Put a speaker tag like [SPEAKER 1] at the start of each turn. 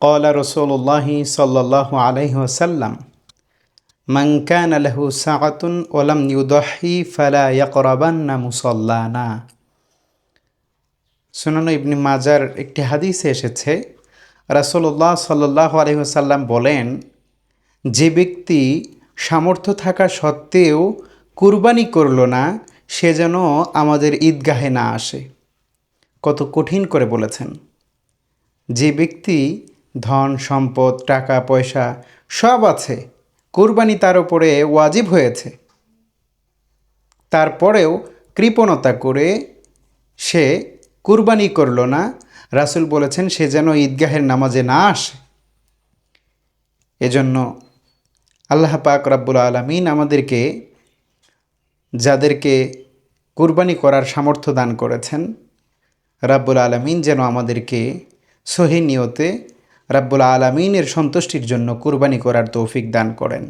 [SPEAKER 1] কলা রসোল্লাহি সাল্লাহ আলহ্লাম মাংকান আলহু সাকাতুন ওলাম নিউদহি ফালা ইয়াকরাবান্না মুসল্লানা সুনানো ইবনি মাজার একটি হাদিসে এসেছে রাসুল্লাহ সাল্লাহ আলহিহসাল্লাম বলেন, যে ব্যক্তি সামর্থ্য থাকা সত্ত্বেও কুরবানি করল না, সে যেন আমাদের ঈদগাহে না আসে। কত কঠিন করে বলেছেন। যে ব্যক্তি ধন, সম্পদ, টাকা, পয়সা সব আছে। কুরবানি তার উপরে ওয়াজিব হয়েছে। তারপরেও কৃপণতা করে সে কুরবানি করল না। রাসুল বলেছেন, সে যেন ঈদগাহের নামাজে না আসে। এজন্য আল্লাহ পাক রাব্বুল আলমিন আমাদেরকে, যাদেরকে কুরবানি করার সামর্থ্য দান করেছেন, রাব্বুল আলমিন যেন আমাদেরকে সহি নিয়তে রাব্বুল আলমিনের সন্তুষ্টির জন্য কুরবানি করার তৌফিক দান করেন।